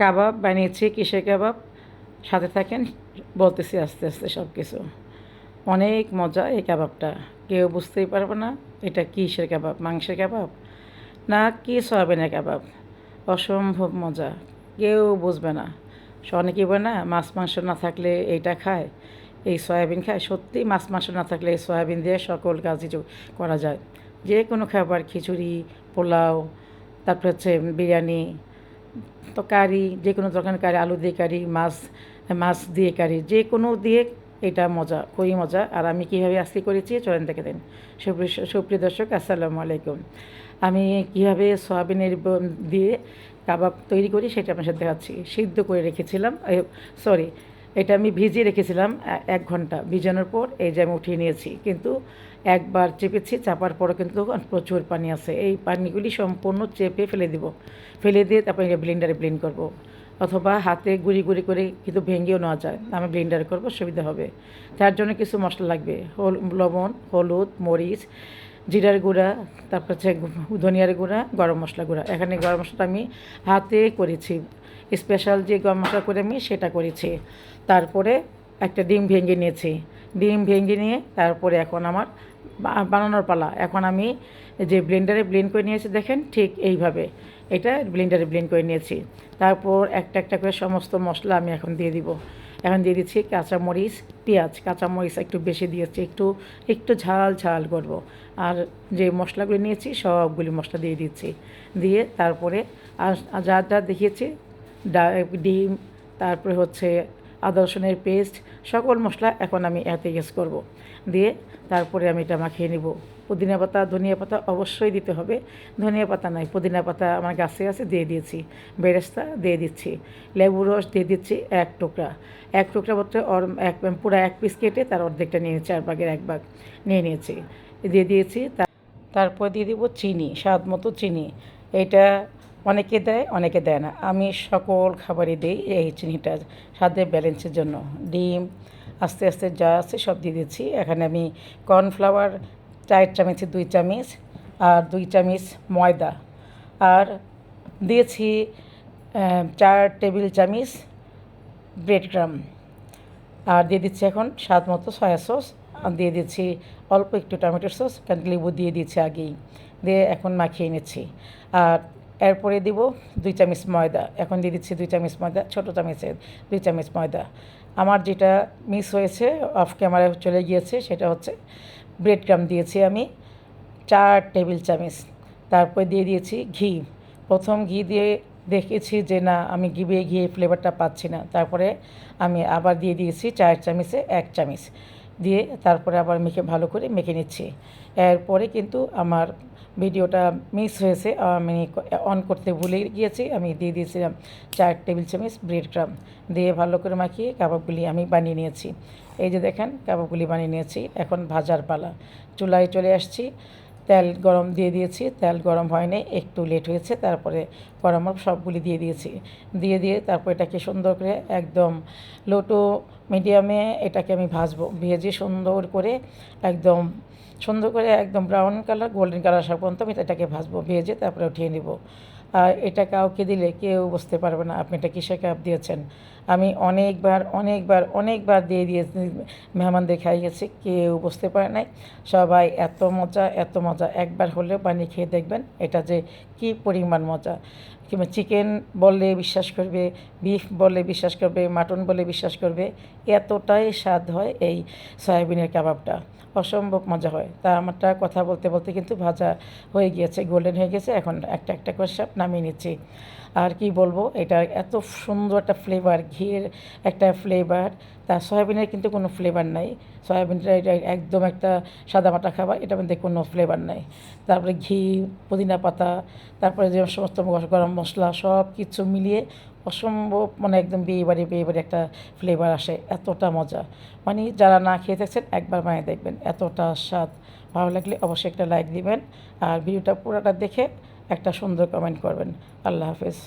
কাবাব বানিয়েছি, কিসের কাবাব? সাথে থাকেন, বলতেছি আস্তে আস্তে সব কিছু অনেক মজা এই কাবাবটা। কেউ বুঝতেই পারবে না এটা কিসের কাবাব, মাংসের কাবাব না কি সয়াবিনের কাবাব। অসম্ভব মজা। কেউ বুঝবে না। অনেকেই বলে না, মাছ, মাংস না থাকলে এইটা খায়, এই সয়াবিন খায়। সত্যি মাছ, মাংস না থাকলে এই সয়াবিন দিয়ে সকল কাজই করা যায়। যে কোনো খাবার, খিচুড়ি, পোলাও, তারপরে হচ্ছে বিরিয়ানি তো কারি যে কোনো ধরনের কারি, আলু দিয়ে কারি, মাছ মাছ দিয়ে কারি যে কোনো দিয়ে এটা মজা, খুবই মজা। আর আমি কীভাবে আজকে করেছি, চলেন দেখে দিন। সুপ্রিয় সুপ্রিয় দর্শক, আসসালামু আলাইকুম। আমি কীভাবে সয়াবিনের দিয়ে কাবাব তৈরি করি, সেটা আপনার সাথে দেখাচ্ছি। সিদ্ধ করে রেখেছিলাম সরি এটা আমি ভিজিয়ে রেখেছিলাম এক ঘণ্টা। ভিজানোর পর এই যে আমি উঠিয়ে নিয়েছি, কিন্তু একবার চেপেছি, চাপার পরও কিন্তু প্রচুর পানি আছে। এই পানিগুলি সম্পূর্ণ চেপে ফেলে দিব। ফেলে দিয়ে তারপরে ব্লেন্ডারে ব্লেন্ড করব। অথবা হাতে গুঁড়ি গুঁড়ি করে কিন্তু ভেঙেও নেওয়া যায়। আমি ব্লেন্ডার করব, সুবিধা হবে। তার জন্য কিছু মশলা লাগবে। হল, লবণ, হলুদ, মরিচ জিরার গুঁড়া, তারপর হচ্ছে ধনিয়ার গুঁড়া, গরম মশলা গুঁড়া। এখানে গরম মশলাটা আমি হাতে করেছি। স্পেশাল যে গরম মশলা করে আমি সেটা করেছি। তারপরে একটা ডিম ভেঙে নিয়েছি। ডিম ভেঙে নিয়ে তারপরে এখন আমার বানানোর পালা। এখন আমি যে ব্লেন্ডারে ব্লেন্ড করে নিয়েছি, দেখেন ঠিক এইভাবে। এটা ব্লেন্ডারে ব্লেন্ড করে নিয়েছি। তারপর একটা একটা করে সমস্ত মশলা আমি এখন দিয়ে দিব। এখন দিয়ে দিচ্ছি কাঁচামরিচ, পেঁয়াজ। কাঁচামরিচ একটু বেশি দিয়েছি, একটু একটু ঝাল ঝাল করব। আর যে মশলাগুলো নিয়েছি, সবগুলি মশলা দিয়ে দিচ্ছি। দিয়ে তারপরে আর যা যা দেখিয়েছি ডিম, তারপরে হচ্ছে আদা, রসুনের পেস্ট, সকল মশলা এখন আমি এতে ইউজ করব। দিয়ে তারপরে আমি এটা মাখিয়ে নিব। পুদিনা পাতা, ধনিয়া পাতা অবশ্যই দিতে হবে। ধনিয়া পাতা নাই, পুদিনা পাতা আমার গাছে আছে, দিয়ে দিয়েছি। বেরেস্তা দিয়ে দিচ্ছি। লেবু রস দিয়ে দিচ্ছি এক টুকরা। এক টুকরা বলতে এক, পুরো এক পিস কেটে তার অর্ধেকটা নিয়ে চার ভাগের এক ভাগ নিয়ে নিয়েছি। দিয়ে দিয়েছি তারপর দিয়ে দিব চিনি, স্বাদ মতো চিনি। এটা অনেকে দেয় অনেকে দেয় না। আমি সকল খাবারই দিই এই চিনিটা স্বাদের ব্যালেন্সের জন্য। ডিম, আস্তে আস্তে যা আছে সব দিয়ে দিচ্ছি। এখানে আমি কর্নফ্লাওয়ার চার চামচে দুই চামচ আর দুই চামচ ময়দা। আর দিয়েছি চার টেবিল চামচ ব্রেড ক্রাম আর দিয়ে দিচ্ছি এখন স্বাদ মতো সয়া সস। আর দিয়ে দিচ্ছি অল্প একটু টমেটোর সস, কারণ লেবু দিয়ে দিচ্ছি আগেই। দিয়ে এখন মাখিয়ে নিচ্ছি। আর এরপরে দিব দুই চামচ ময়দা। এখন দিয়ে দিচ্ছি দুই চামচ ময়দা, ছোটো চামচের দুই চামচ ময়দা। আমার যেটা মিস হয়েছে অফ ক্যামেরায় চলে গিয়েছে, সেটা হচ্ছে ব্রেড ক্রাম দিয়েছি আমি, চার টেবিল চামচ। তারপরে দিয়ে দিয়েছি ঘি। প্রথম ঘি দিয়ে দেখেছি যে না, আমি ঘিবে ঘিয়ে ফ্লেভারটা পাচ্ছি না। তারপরে আমি আবার দিয়ে দিয়েছি চার চামচে এক চামচ। দিয়ে তারপরে আবার মেখে ভালো করে মেখে নিচ্ছি। এরপরে কিন্তু আমার ভিডিওটা মিস হয়েছে আমি অন করতে ভুলে গিয়েছি। আমি দিয়ে দিয়েছিলাম চার টেবিল চামচ ব্রেড ক্রাম দিয়ে ভালো করে মাখিয়ে কাবাবগুলি আমি বানিয়ে নিয়েছি। এই যে দেখেন, কাবাবগুলি বানিয়ে নিয়েছি। এখন ভাজার পালা। চুলায় চলে আসছি। তেল গরম দিয়ে দিয়েছি, তেল গরম হয়নি, একটু লেট হয়েছে, তারপরে গরম সবগুলি দিয়ে দিয়েছি। দিয়ে দিয়ে তারপর এটাকে সুন্দর করে একদম লো টু মিডিয়ামে এটাকে আমি ভাজবো, ভেজে সুন্দর করে একদম সুন্দর করে একদম ব্রাউন কালার গোল্ডেন কালার আসা পর্যন্ত আমি এটাকে ভাজবো, ভেজে তারপরে উঠিয়ে নিব। আর এটা কাউকে দিলে কেউ বুঝতে পারবে না, আপনি এটা কিসের কাপ দিয়েছেন? আমি অনেকবার অনেকবার অনেকবার দিয়ে দিয়ে মেহমানদের খাইয়েছি কেউ বুঝতে পারে নাই। সবাই এত মজা এত মজা। একবার হলেও বানিয়ে খেয়ে দেখবেন এটা যে কি পরিমাণ মজা। কিংবা চিকেন বললে বিশ্বাস করবে, বিফ বললে বিশ্বাস করবে, মাটন বলে বিশ্বাস করবে, এতটাই স্বাদ হয় এই সয়াবিনের কাবাবটা। অসম্ভব মজা হয়। তা আমারটা কথা বলতে বলতে কিন্তু ভাজা হয়ে গিয়েছে গোল্ডেন হয়ে গেছে। এখন একটা একটা করে সব নামিয়ে নিচ্ছি। আর কি বলব এটা এত সুন্দর একটা ফ্লেভার ঘিয়ের একটা ফ্লেভার তা সয়াবিনের কিন্তু কোনো ফ্লেভার নাই। সয়াবিনটা এটা একদম একটা সাদামাটা খাবার, এটার মধ্যে কোনো ফ্লেভার নাই। তারপরে ঘি, পুদিনা পাতা, তারপরে যে সমস্ত গরম মশলা সব কিছু মিলিয়ে অসম্ভব মানে একদম বিয়ে বাড়ি বিয়ে বাড়ি একটা ফ্লেভার আসে, এতটা মজা। মানে যারা না খেয়ে থাকছেন, একবার বানিয়ে দেখবেন, এতটা স্বাদ। ভালো লাগলে অবশ্যই একটা লাইক দিবেন, আর ভিডিওটা পুরোটা দেখে একটা সুন্দর কমেন্ট করবেন। আল্লাহ হাফেজ।